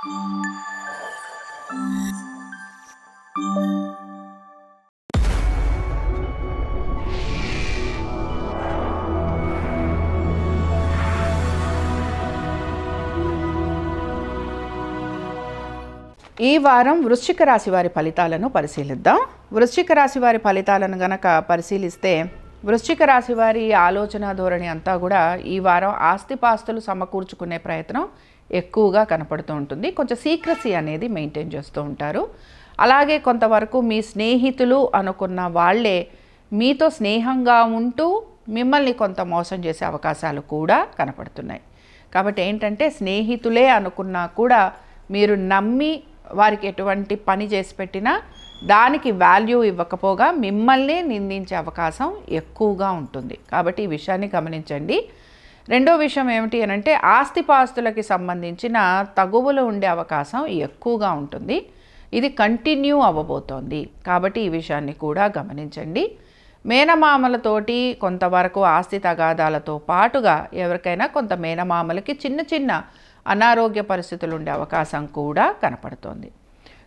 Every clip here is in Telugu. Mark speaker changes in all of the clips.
Speaker 1: ఈ వారం వృశ్చిక రాశి వారి ఫలితాలను పరిశీలిద్దాం. వృశ్చిక రాశి వారి ఫలితాలను గనక పరిశీలిస్తే వృశ్చిక రాశి వారి ఆలోచన ధోరణి అంతా కూడా ఈ వారం ఆస్తిపాస్తులు సమకూర్చుకునే ప్రయత్నం ఎక్కువగా కనపడుతూ ఉంటుంది. కొంచెం సీక్రసీ అనేది మెయింటైన్ చేస్తూ ఉంటారు. అలాగే కొంతవరకు మీ స్నేహితులు అనుకున్న వాళ్ళే మీతో స్నేహంగా ఉంటూ మిమ్మల్ని కొంత మోసం చేసే అవకాశాలు కూడా కనపడుతున్నాయి. కాబట్టి ఏంటంటే స్నేహితులే అనుకున్నా కూడా మీరు నమ్మి వారికి ఎటువంటి పని చేసి పెట్టినా దానికి వాల్యూ ఇవ్వకపోగా మిమ్మల్ని నిందించే అవకాశం ఎక్కువగా ఉంటుంది. కాబట్టి ఈ విషయాన్ని గమనించండి. రెండో విషయం ఏమిటి అని అంటే ఆస్తిపాస్తులకి సంబంధించిన తగువులు ఉండే అవకాశం ఎక్కువగా ఉంటుంది. ఇది కంటిన్యూ అవ్వబోతోంది. కాబట్టి ఈ విషయాన్ని కూడా గమనించండి. మేనమామలతోటి కొంతవరకు ఆస్తి తగాదాలతో పాటుగా ఎవరికైనా కొంత మేనమామలకి చిన్న చిన్న అనారోగ్య పరిస్థితులు ఉండే అవకాశం కూడా కనపడుతోంది.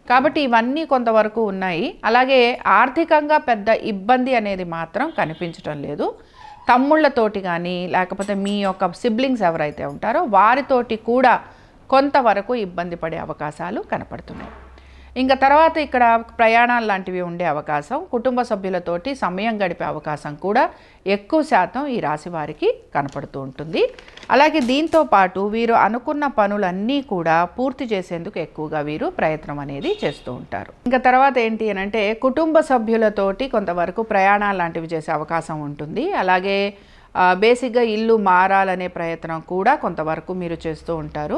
Speaker 1: కాబట్టి ఇవన్నీ కొంతవరకు ఉన్నాయి. అలాగే ఆర్థికంగా పెద్ద ఇబ్బంది అనేది మాత్రం కనిపించడం లేదు. తమ్ముళ్ళతోటి కానీ లేకపోతే మీ యొక్క సిబ్లింగ్స్ ఎవరైతే ఉంటారో వారితోటి కూడా కొంతవరకు ఇబ్బంది పడే అవకాశాలు కనపడుతున్నాయి. ఇంకా తర్వాత ఇక్కడ ప్రయాణాలు లాంటివి ఉండే అవకాశం కుటుంబ సభ్యులతోటి సమయం గడిపే అవకాశం కూడా ఎక్కువ శాతం ఈ రాశి వారికి కనపడుతూ ఉంటుంది. అలాగే దీంతో పాటు వీరు అనుకున్న పనులన్నీ కూడా పూర్తి చేసేందుకు ఎక్కువగా వీరు ప్రయత్నం అనేది చేస్తూ ఉంటారు. ఇంకా తర్వాత ఏంటి అని అంటే కుటుంబ సభ్యులతోటి కొంతవరకు ప్రయాణాలు లాంటివి చేసే అవకాశం ఉంటుంది. అలాగే బేసిక్గా ఇల్లు మారాలనే ప్రయత్నం కూడా కొంతవరకు మీరు చేస్తూ ఉంటారు.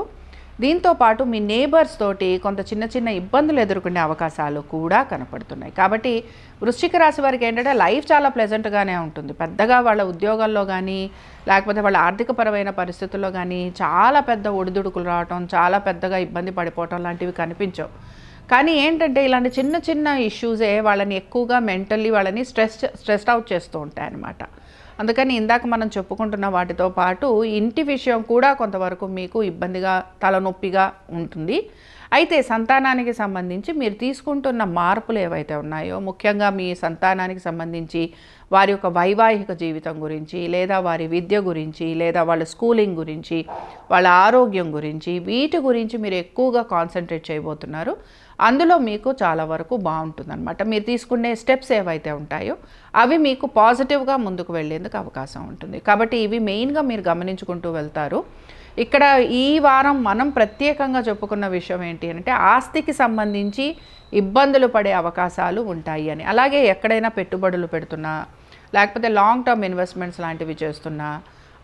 Speaker 1: దీంతో పాటు మీ నేబర్స్ తోటి కొంత చిన్న చిన్న ఇబ్బందులు ఎదుర్కొనే అవకాశాలు కూడా కనపడుతున్నాయి. కాబట్టి వృశ్చిక రాశి వారికి ఏంటంటే లైఫ్ చాలా ప్లెజెంట్గానే ఉంటుంది. పెద్దగా వాళ్ళ ఉద్యోగాల్లో కానీ లేకపోతే వాళ్ళ ఆర్థికపరమైన పరిస్థితుల్లో కానీ చాలా పెద్ద ఒడిదుడుకులు రావటం చాలా పెద్దగా ఇబ్బంది పడిపోవటం లాంటివి కనిపించవు. కానీ ఏంటంటే ఇలాంటి చిన్న చిన్న ఇష్యూసే వాళ్ళని ఎక్కువగా మెంటల్లీ వాళ్ళని స్ట్రెస్ స్ట్రెస్డ్ అవుట్ చేస్తూ ఉంటాయి అన్నమాట అందుకని ఇందాక మనం చెప్పుకుంటున్న వాటితో పాటు ఇంటి విషయం కూడా కొంతవరకు మీకు ఇబ్బందిగా తలనొప్పిగా ఉంటుంది. అయితే సంతానానికి సంబంధించి మీరు తీసుకుంటున్న మార్పులు ఏవైతే ఉన్నాయో ముఖ్యంగా మీ సంతానానికి సంబంధించి వారి యొక్క వైవాహిక జీవితం గురించి లేదా వారి విద్య గురించి లేదా వాళ్ళ స్కూలింగ్ గురించి వాళ్ళ ఆరోగ్యం గురించి వీటి గురించి మీరు ఎక్కువగా కాన్సన్ట్రేట్ చేయబోతున్నారు. అందులో మీకు చాలా వరకు బాగుంటుందన్నమాట. మీరు తీసుకునే స్టెప్స్ ఏవైతే ఉంటాయో అవి మీకు పాజిటివ్గా ముందుకు వెళ్ళేందుకు అవకాశం ఉంటుంది. కాబట్టి ఇవి మెయిన్గా మీరు గమనించుకుంటూ వెళ్తారు. ఇక్కడ ఈ వారం మనం ప్రత్యేకంగా చెప్పుకున్న విషయం ఏంటి అంటే ఆస్తికి సంబంధించి ఇబ్బందులు పడే అవకాశాలు ఉంటాయి అని. అలాగే ఎక్కడైనా పెట్టుబడులు పెడుతున్నా లేకపోతే లాంగ్ టర్మ్ ఇన్వెస్ట్మెంట్స్ లాంటివి చేస్తున్నా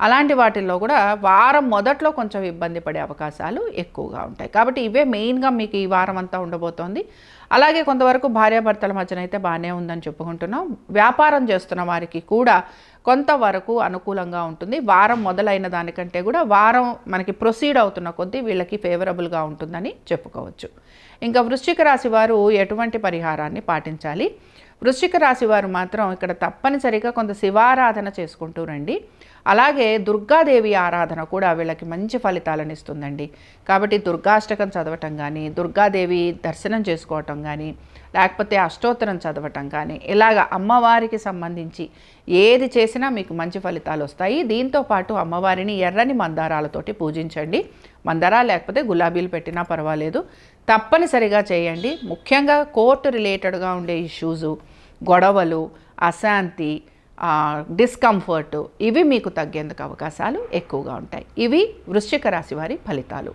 Speaker 1: అలాంటి వాటిల్లో కూడా వారం మొదట్లో కొంచెం ఇబ్బంది పడే అవకాశాలు ఎక్కువగా ఉంటాయి. కాబట్టి ఇవే మెయిన్గా మీకు ఈ వారం అంతా ఉండబోతోంది. అలాగే కొంతవరకు భార్యాభర్తల మధ్యన అయితే బాగానే ఉందని చెప్పుకుంటున్నాం. వ్యాపారం చేస్తున్న వారికి కూడా కొంతవరకు అనుకూలంగా ఉంటుంది. వారం మొదలైన దానికంటే కూడా వారం మనకి ప్రొసీడ్ అవుతున్న కొద్దీ వీళ్ళకి ఫేవరబుల్గా ఉంటుందని చెప్పుకోవచ్చు. ఇంకా వృశ్చిక రాశి వారు ఎటువంటి పరిహారాన్ని పాటించాలి? వృశ్చిక రాశి వారు మాత్రం ఇక్కడ తప్పనిసరిగా కొంత శివారాధన చేసుకుంటూ రండి. అలాగే దుర్గాదేవి ఆరాధన కూడా వీళ్ళకి మంచి ఫలితాలను ఇస్తుందండి. కాబట్టి దుర్గాష్టకం చదవటం కానీ దుర్గాదేవి దర్శనం చేసుకోవటం కానీ లేకపోతే అష్టోత్తరం చదవటం కానీ ఇలాగ అమ్మవారికి సంబంధించి ఏది చేసినా మీకు మంచి ఫలితాలు వస్తాయి. దీంతో పాటు అమ్మవారిని ఎర్రని మందారాలతోటి పూజించండి. మందారా లేకపోతే గులాబీలు పెట్టినా పర్వాలేదు. తప్పనిసరిగా చేయండి. ముఖ్యంగా కోర్టు రిలేటెడ్గా ఉండే ఇష్యూసు గొడవలు అశాంతి డిస్కంఫర్టు ఇవి మీకు తగ్గేందుకు అవకాశాలు ఎక్కువగా ఉంటాయి. ఇవి వృశ్చిక రాశి వారి ఫలితాలు.